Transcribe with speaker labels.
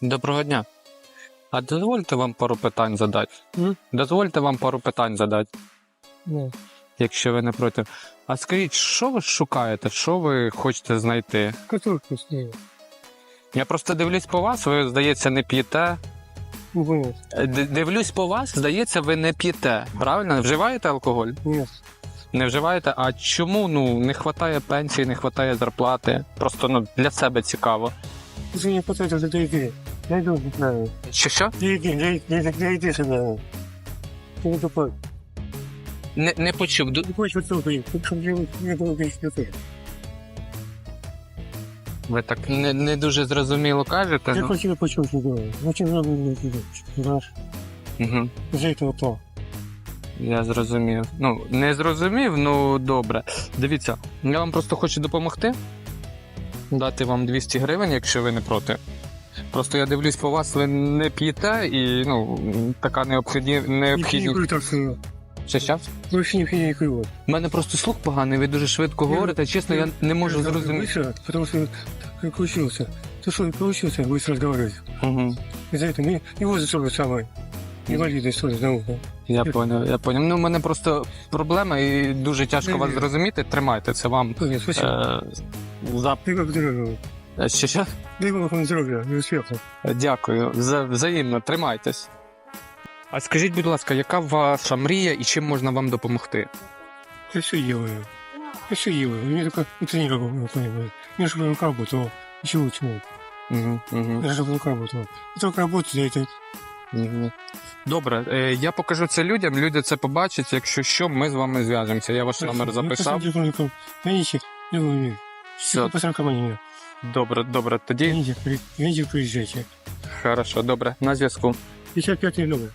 Speaker 1: Доброго дня. А дозвольте вам пару питань задати.
Speaker 2: М?
Speaker 1: Дозвольте вам пару питань задати,
Speaker 2: Ну,
Speaker 1: якщо ви не проти. А скажіть, що ви шукаєте? Що ви хочете знайти?
Speaker 2: котурку сняли.
Speaker 1: Я просто дивлюсь по вас, ви, здається, не п'єте.
Speaker 2: Ну.
Speaker 1: Е, д- Дивлюсь по вас, здається, ви не п'єте. Правильно? Вживаєте алкоголь?
Speaker 2: Нет.
Speaker 1: Не вживаєте? А чому ну не вистачає пенсії, не вистачає зарплати? Просто ну для себе цікаво
Speaker 2: Если не потратил за две игры, я иду, не знаю.
Speaker 1: Що що?
Speaker 2: Две игры, две, две, две игры сыграл. Ты не тупой.
Speaker 1: Не, не почув. Ду-
Speaker 2: Не хочешь вот тут, чтобы я не был весь тупой.
Speaker 1: Ви так не, не дуже зрозуміло кажете.
Speaker 2: Я
Speaker 1: Ну.
Speaker 2: хочу почему не делаю. Очень много не делаю. Раз.
Speaker 1: Угу.
Speaker 2: За этого то.
Speaker 1: Я зрозумів. Ну, не зрозумів, ну добре. Дивіться, я вам просто хочу допомогти. Дати вам 200 гривень, якщо ви не проти. Просто я дивлюсь по вас, ви не п'єте і ну, така необхідні,
Speaker 2: Не пью
Speaker 1: необхідність.
Speaker 2: никакую так сказал.
Speaker 1: Ще щас?
Speaker 2: Вообще не пью никакую.
Speaker 1: У мене просто слух поганий, ви дуже швидко
Speaker 2: Ні,
Speaker 1: говорите. Чесно, я не можу зрозуміти.
Speaker 2: Быстро, потому что как учился. Ты что, получился быстро разговаривать.
Speaker 1: Угу.
Speaker 2: Из-за этого не, и возраст тоже самый. Инвалидный тоже наука.
Speaker 1: Я поняв, я поняв. Ну, у мене просто проблема і дуже тяжко
Speaker 2: Ні,
Speaker 1: вас
Speaker 2: ні.
Speaker 1: зрозуміти. Тримайте це вам.
Speaker 2: Нет, спасибо.
Speaker 1: Е, за...
Speaker 2: Ты как здоровье.
Speaker 1: Е, Що, що?
Speaker 2: Дай Бог вам здоровья и успеха.
Speaker 1: Дякую, за взаємно, тримайтесь. А скажіть, будь ласка, яка ваша мрія і чим можна вам допомогти?
Speaker 2: Я все делаю. Я все делаю. У меня только это не работает. Мне чтобы рука работала. Ничего, чего.
Speaker 1: Угу, угу,
Speaker 2: Я чтобы рука работала. И только работать, это
Speaker 1: угу. Добре, е, я покажу це людям, люди це побачать. Якщо що, ми з вами зв'яжемося. Я ваш номер записав.
Speaker 2: Звоните, не волнуйтесь.
Speaker 1: Все,
Speaker 2: По сорока мне.
Speaker 1: добре, добре. Тоді
Speaker 2: Звоните, при- звоните, приезжайте.
Speaker 1: хорошо, добре, на зв'язку.
Speaker 2: 55 номер.